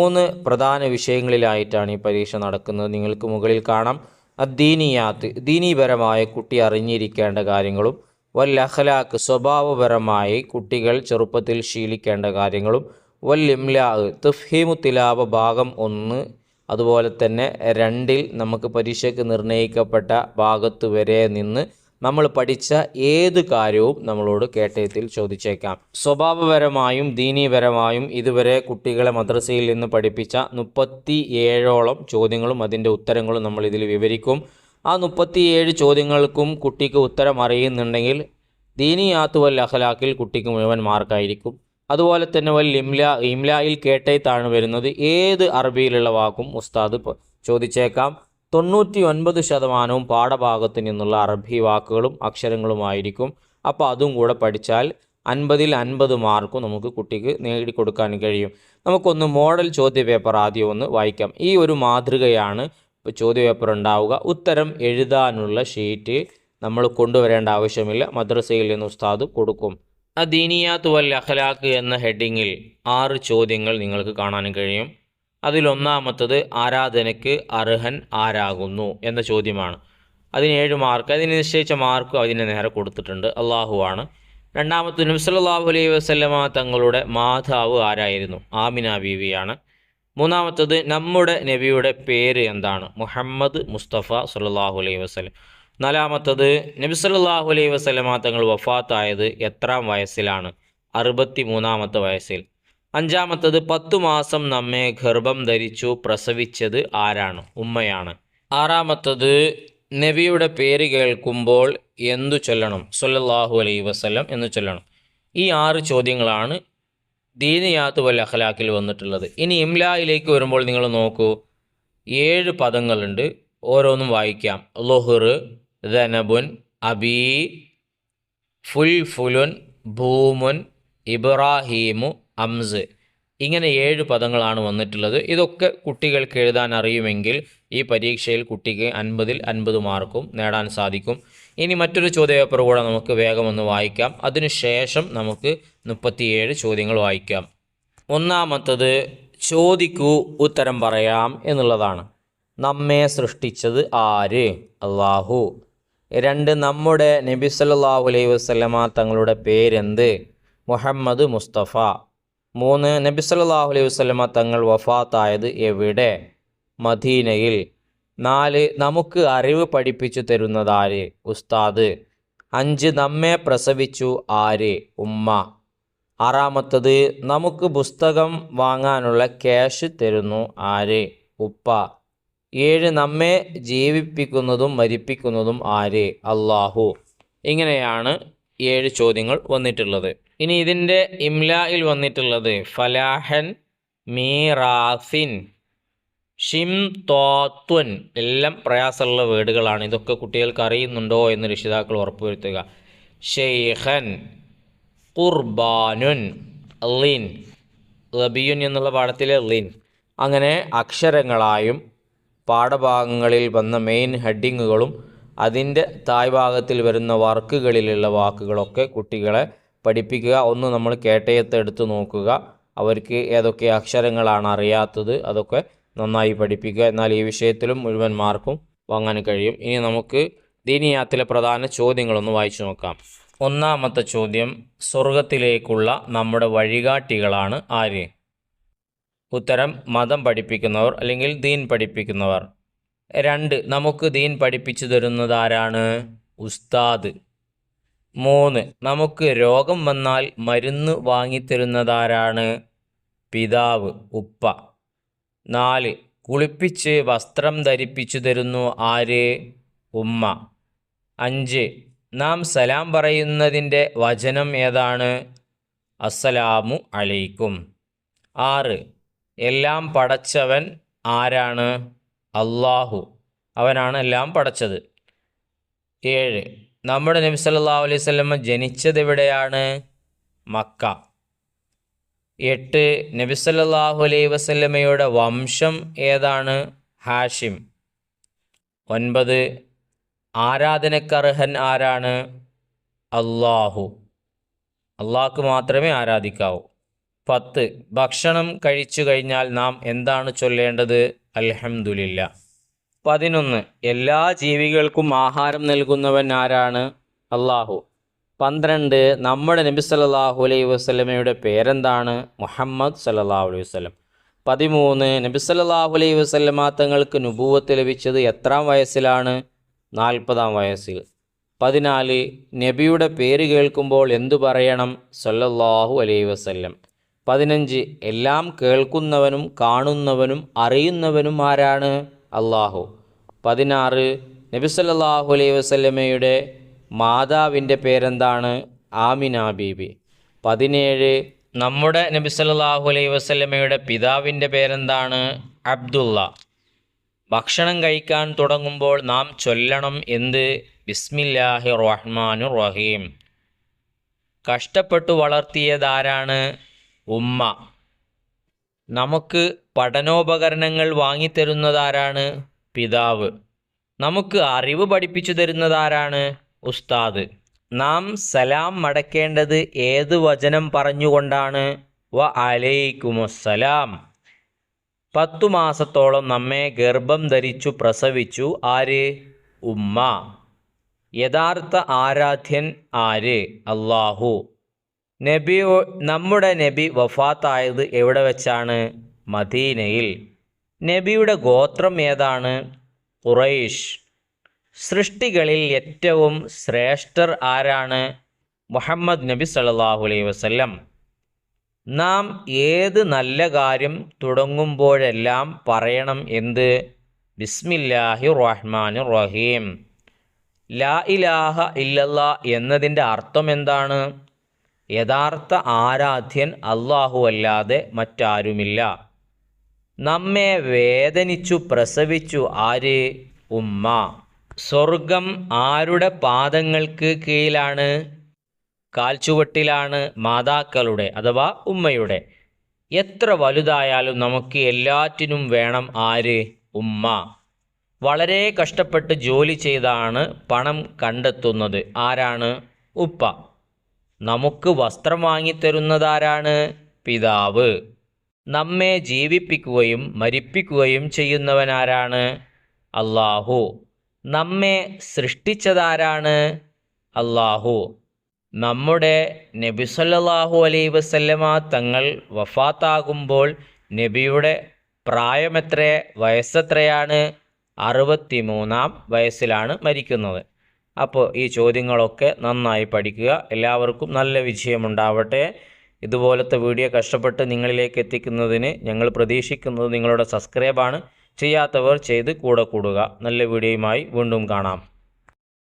മൂന്ന് പ്രധാന വിഷയങ്ങളിലായിട്ടാണ് ഈ പരീക്ഷ നടക്കുന്നത്. നിങ്ങൾക്ക് മുകളിൽ കാണാം. അദ്ദീനിയാത്ത് ദീനീപരമായ കുട്ടി അറിഞ്ഞിരിക്കേണ്ട കാര്യങ്ങളും വൽ സ്വഭാവപരമായി കുട്ടികൾ ചെറുപ്പത്തിൽ ശീലിക്കേണ്ട കാര്യങ്ങളും വൽ തുഫീമു തിലാവ ഭാഗം ഒന്ന് അതുപോലെ തന്നെ രണ്ടിൽ നമുക്ക് പരീക്ഷയ്ക്ക് നിർണയിക്കപ്പെട്ട ഭാഗത്ത് വരെ നിന്ന് നമ്മൾ പഠിച്ച ഏത് കാര്യവും നമ്മളോട് കേട്ടയത്തിൽ ചോദിച്ചേക്കാം. സ്വഭാവപരമായും ദീനീപരമായും ഇതുവരെ കുട്ടികളെ മദ്രസയിൽ നിന്ന് പഠിപ്പിച്ച മുപ്പത്തി ഏഴോളം ചോദ്യങ്ങളും അതിന്റെ ഉത്തരങ്ങളും നമ്മൾ ഇതിൽ വിവരിക്കും. ആ മുപ്പത്തിയേഴ് ചോദ്യങ്ങൾക്കും കുട്ടിക്ക് ഉത്തരം അറിയുന്നുണ്ടെങ്കിൽ ദീനിയാത്ത് വൽ അഖലാക്കിൽ കുട്ടിക്ക് മുഴുവൻ മാർക്കായിരിക്കും. അതുപോലെ തന്നെ വൽ ഇംല ഇംലായിൽ കേട്ടയത്താണ് വരുന്നത്. ഏത് അറബിയിലുള്ള വാക്കും ഉസ്താദ് ചോദിച്ചേക്കാം. തൊണ്ണൂറ്റി ഒൻപത് ശതമാനവും പാഠഭാഗത്ത് നിന്നുള്ള അറബി വാക്കുകളും അക്ഷരങ്ങളുമായിരിക്കും. അപ്പോൾ അതും കൂടെ പഠിച്ചാൽ അൻപതിൽ അൻപത് മാർക്കും നമുക്ക് കുട്ടിക്ക് നേടിക്കൊടുക്കാൻ കഴിയും. നമുക്കൊന്ന് മോഡൽ ചോദ്യ പേപ്പർ ആദ്യം ഒന്ന് വായിക്കാം. ഈ ഒരു മാതൃകയാണ് ഇപ്പോൾ ചോദ്യ പേപ്പർ ഉണ്ടാവുക. ഉത്തരം എഴുതാനുള്ള ഷീറ്റ് നമ്മൾ കൊണ്ടുവരേണ്ട ആവശ്യമില്ല. മദ്രസയിൽ നിന്ന് ഉസ്താദ് കൊടുക്കും. അദീനിയാത്ത് വൽ അഖലാഖ് എന്ന ഹെഡിങ്ങിൽ ആറ് ചോദ്യങ്ങൾ നിങ്ങൾക്ക് കാണാൻ കഴിയും. അതിലൊന്നാമത്തത് ആരാധനയ്ക്ക് അർഹൻ ആരാകുന്നു എന്ന ചോദ്യമാണ്. അതിന് ഏഴ് മാർക്ക് അതിന് നിശ്ചയിച്ച മാർക്കും അതിന് നേരെ കൊടുത്തിട്ടുണ്ട്. അള്ളാഹുവാണ് രണ്ടാമത്തെ നബ്സല്ലാഹു അലൈഹി വസല്ലമ തങ്ങളുടെ മാതാവ് ആരായിരുന്നു? ആമിന ബീവിയാണ്. മൂന്നാമത്തത് നമ്മുടെ നബിയുടെ പേര് എന്താണ്? മുഹമ്മദ് മുസ്തഫ സല്ലല്ലാഹു അലൈഹി വസ്ലം നാലാമത്തത് നബി സല്ലല്ലാഹു അലൈഹി വസല്ലമ തങ്ങൾ വഫാത്തായത് എത്രാം വയസ്സിലാണ്? അറുപത്തി മൂന്നാമത്തെ വയസ്സിൽ. അഞ്ചാമത്തത് പത്തു മാസം നമ്മെ ഗർഭം ധരിച്ചു പ്രസവിച്ചത് ആരാണ്? ഉമ്മയാണ്. ആറാമത്തത് നബിയുടെ പേര് കേൾക്കുമ്പോൾ എന്തു ചൊല്ലണം? സല്ലല്ലാഹു അലൈഹി വസല്ലം എന്ന് ചൊല്ലണം. ഈ ആറ് ചോദ്യങ്ങളാണ് ദീനിയാത്ത് വൽ അഖലാക്കിൽ വന്നിട്ടുള്ളത്. ഇനി ഇംലായിലേക്ക് വരുമ്പോൾ നിങ്ങൾ നോക്കൂ. ഏഴ് പദങ്ങളുണ്ട്. ഓരോന്നും വായിക്കാം. ലുഹുർ ധനബുൻ അബീ ഫുൽ ഫുലുൻ ഭൂമുൻ ഇബ്രാഹീമു അംസ്. ഇങ്ങനെ ഏഴ് പദങ്ങളാണ് വന്നിട്ടുള്ളത്. ഇതൊക്കെ കുട്ടികൾക്ക് എഴുതാൻ അറിയുമെങ്കിൽ ഈ പരീക്ഷയിൽ കുട്ടിക്ക് അൻപതിൽ അൻപത് മാർക്കും നേടാൻ സാധിക്കും. ഇനി മറ്റൊരു ചോദ്യപേപ്പർ കൂടെ നമുക്ക് വേഗം ഒന്ന് വായിക്കാം. അതിനുശേഷം നമുക്ക് മുപ്പത്തിയേഴ് ചോദ്യങ്ങൾ വായിക്കാം. ഒന്നാമത്തത് ചോദിക്കൂ ഉത്തരം പറയാം എന്നുള്ളതാണ്. നമ്മെ സൃഷ്ടിച്ചത് ആര്? അള്ളാഹു രണ്ട് നമ്മുടെ നബി സല്ലല്ലാഹു അലൈഹി വസല്ലമ തങ്ങളുടെ പേരെന്ത്? മുഹമ്മദ് മുസ്തഫ. മൂന്ന് നബി സല്ലാഹു അലൈഹി വസ്ലമ തങ്ങൾ വഫാത്തായത് എവിടെ? മദീനയിൽ. നാല് നമുക്ക് അറിവ് പഠിപ്പിച്ചു തരുന്നത് ആര് ഉസ്താദ്. അഞ്ച് നമ്മെ പ്രസവിച്ചു ആര്? ഉമ്മ. ആറാമത്തത് നമുക്ക് പുസ്തകം വാങ്ങാനുള്ള ക്യാഷ് തരുന്നു ആര്? ഉപ്പ. ഏഴ് നമ്മെ ജീവിപ്പിക്കുന്നതും മരിപ്പിക്കുന്നതും ആര്? അള്ളാഹു. ഇങ്ങനെയാണ് ഏഴ് ചോദ്യങ്ങൾ വന്നിട്ടുള്ളത്. ഇനി ഇതിന്റെ ഇംലായിൽ വന്നിട്ടുള്ളത് ഫലാഹൻ മീറാസിൻ ഷിം തോത്വൻ. എല്ലാം പ്രയാസമുള്ള വേർഡുകളാണ് ഇതൊക്കെ കുട്ടികൾക്ക് അറിയുന്നുണ്ടോ എന്ന് രക്ഷിതാക്കൾ ഉറപ്പുവരുത്തുക. ഷെയ്ഖൻ ഖുർബാനുൻ ലിൻ റബിയുൻ എന്നുള്ള പാഠത്തിലെ ലിൻ. അങ്ങനെ അക്ഷരങ്ങളായും പാഠഭാഗങ്ങളിൽ വന്ന മെയിൻ ഹെഡിങ്ങുകളും അതിന്റെ തായ്ഭാഗത്തിൽ വരുന്ന വർക്കുകളിലുള്ള വാക്കുകളൊക്കെ കുട്ടികളെ പഠിപ്പിക്കുക. ഒന്ന് നമ്മൾ കേട്ടയത്ത് എടുത്ത് നോക്കുക. അവർക്ക് ഏതൊക്കെ അക്ഷരങ്ങളാണ് അറിയാത്തത് അതൊക്കെ നന്നായി പഠിപ്പിക്കുക. എന്നാൽ ഈ വിഷയത്തിലും മുഴുവൻ മാർക്കും വാങ്ങാൻ കഴിയും. ഇനി നമുക്ക് ദീനിയാത്തിലെ പ്രധാന ചോദ്യങ്ങളൊന്ന് വായിച്ചു നോക്കാം. ഒന്നാമത്തെ ചോദ്യം സ്വർഗത്തിലേക്കുള്ള നമ്മുടെ വഴികാട്ടികളാണ് ആര്? ഉത്തരം മതം പഠിപ്പിക്കുന്നവർ അല്ലെങ്കിൽ ദീൻ പഠിപ്പിക്കുന്നവർ. രണ്ട് നമുക്ക് ദീൻ പഠിപ്പിച്ചു തരുന്നത് ആരാണ്? ഉസ്താദ്. മൂന്ന്. നമുക്ക് രോഗം വന്നാൽ മരുന്ന് വാങ്ങിത്തരുന്നതാരാണ്? പിതാവ് ഉപ്പ. നാല്. കുളിപ്പിച്ച് വസ്ത്രം ധരിപ്പിച്ചു തരുന്നു ആര്? ഉമ്മ. അഞ്ച്. നാം സലാം പറയുന്നതിന്റെ വചനം ഏതാണ്? അസ്സലാമു അലൈക്കും. ആറ്. എല്ലാം പടച്ചവൻ ആരാണ്? അള്ളാഹു അവനാണ് എല്ലാം പടച്ചത്. ഏഴ്. നമ്മുടെ നബി സല്ലല്ലാഹു അലൈഹി വസല്ലമ ജനിച്ചത് എവിടെയാണ്? മക്ക. എട്ട് നബി സല്ലല്ലാഹു അലൈഹി വസല്ലമയുടെ വംശം ഏതാണ്? ഹാഷിം. ഒൻപത് ആരാധനക്കർഹൻ ആരാണ്? അള്ളാഹു അള്ളാഹ്ക്ക് മാത്രമേ ആരാധിക്കാവൂ. പത്ത് ഭക്ഷണം കഴിച്ചു കഴിഞ്ഞാൽ നാം എന്താണ് ചൊല്ലേണ്ടത്? അൽഹംദുലില്ല പതിനൊന്ന്. എല്ലാ ജീവികൾക്കും ആഹാരം നൽകുന്നവൻ ആരാണ്? അള്ളാഹു പന്ത്രണ്ട്. നമ്മുടെ നബി സല്ലല്ലാഹു അലൈഹി വസ്ലമയുടെ പേരെന്താണ്? മുഹമ്മദ് സല്ലല്ലാഹു അലൈഹി വസ്ലം പതിമൂന്ന്. നബി സല്ലല്ലാഹു അലൈഹി വസല്ലമ തങ്ങൾക്ക് നുപൂവത്ത് ലഭിച്ചത് എത്രാം വയസ്സിലാണ്? നാൽപ്പതാം വയസ്സിൽ. പതിനാല്. നബിയുടെ പേര് കേൾക്കുമ്പോൾ എന്തു പറയണം? സല്ലല്ലാഹു അലൈഹി വസല്ലം. പതിനഞ്ച്. എല്ലാം കേൾക്കുന്നവനും കാണുന്നവനും അറിയുന്നവനും ആരാണ്? അള്ളാഹു പതിനാറ് നബി സല്ലല്ലാഹു അലൈഹി വസല്ലമയുടെ മാതാവിന്റെ പേരെന്താണ്? ആമിന ബീബി. പതിനേഴ് നമ്മുടെ നബി സല്ലല്ലാഹു അലൈഹി വസല്ലമയുടെ പിതാവിന്റെ പേരെന്താണ്? അബ്ദുള്ള. ഭക്ഷണം കഴിക്കാൻ തുടങ്ങുമ്പോൾ നാം ചൊല്ലണം എന്ത്? ബിസ്മില്ലാഹി റഹ്മാനു റഹീം. കഷ്ടപ്പെട്ടു വളർത്തിയതാരാണ്? ഉമ്മ. നമുക്ക് പഠനോപകരണങ്ങൾ വാങ്ങിത്തരുന്നതാരാണ്? പിതാവ്. നമുക്ക് അറിവ് പഠിപ്പിച്ചു തരുന്നതാരാണ്? ഉസ്താദ്. നാം സലാം മടക്കേണ്ടത് ഏത് വചനം പറഞ്ഞുകൊണ്ടാണ്? വ അലൈക്കുമസ്സലാം പത്തു മാസത്തോളം നമ്മെ ഗർഭം ധരിച്ചു പ്രസവിച്ചു. ആര്? ഉമ്മ. യഥാർത്ഥ ആരാധ്യൻ ആര്? അള്ളാഹു നബി നമ്മുടെ നബി വഫാത്തായത് എവിടെ വെച്ചാണ്? മദീനയിൽ. നബിയുടെ ഗോത്രം ഏതാണ്? ഖുറൈഷ് സൃഷ്ടികളിൽ ഏറ്റവും ശ്രേഷ്ഠർ ആരാണ്? മുഹമ്മദ് നബി സല്ലല്ലാഹു അലൈഹി വസല്ലം. നാം ഏത് നല്ല കാര്യം തുടങ്ങുമ്പോഴെല്ലാം പറയണം എന്ത്? ബിസ്മില്ലാഹി റഹ്മാൻ റഹീം. ലാ ഇലാഹ ഇല്ലല്ല എന്നതിന്റെ അർത്ഥം എന്താണ്? യഥാർത്ഥ ആരാധ്യൻ അള്ളാഹു അല്ലാതെ മറ്റാരുമില്ല. നമ്മെ വേദനിച്ചു പ്രസവിച്ചു ആര്? ഉമ്മ. സ്വർഗം ആരുടെ പാദങ്ങൾക്ക് കീഴിലാണ്? കാൽച്ചുവട്ടിലാണ് മാതാക്കളുടെ അഥവാ ഉമ്മയുടെ. എത്ര വലുതായാലും നമുക്ക് എല്ലാറ്റിനും വേണം ആര്? ഉമ്മ. വളരെ കഷ്ടപ്പെട്ട് ജോലി ചെയ്താണ് പണം കണ്ടെത്തുന്നത്. ആരാണ്? ഉപ്പ. നമുക്ക് വസ്ത്രം വാങ്ങിത്തരുന്നതാരാണ് പിതാവ്. നമ്മെ ജീവിപ്പിക്കുകയും മരിപ്പിക്കുകയും ചെയ്യുന്നവനാരാണ് അള്ളാഹു നമ്മെ സൃഷ്ടിച്ചതാരാണ് അള്ളാഹു നമ്മുടെ നബി സല്ലല്ലാഹു അലൈഹി വസല്ലമ തങ്ങൾ വഫാത്താകുമ്പോൾ നബിയുടെ പ്രായമെത്ര വയസ്സെത്രയാണ്? അറുപത്തി മൂന്നാം വയസ്സിലാണ് മരിക്കുന്നത്. അപ്പോൾ ഈ ചോദ്യങ്ങളൊക്കെ നന്നായി പഠിക്കുക. എല്ലാവർക്കും നല്ല വിജയമുണ്ടാവട്ടെ. ഇതുപോലത്തെ വീഡിയോ കഷ്ടപ്പെട്ട് നിങ്ങളിലേക്ക് എത്തിക്കുന്നതിന് ഞങ്ങൾ പ്രതീക്ഷിക്കുന്നത് നിങ്ങളുടെ സബ്സ്ക്രൈബാണ്. ചെയ്യാത്തവർ ചെയ്ത് കൂടെ കൂടുക. നല്ല വീഡിയോയുമായി വീണ്ടും കാണാം.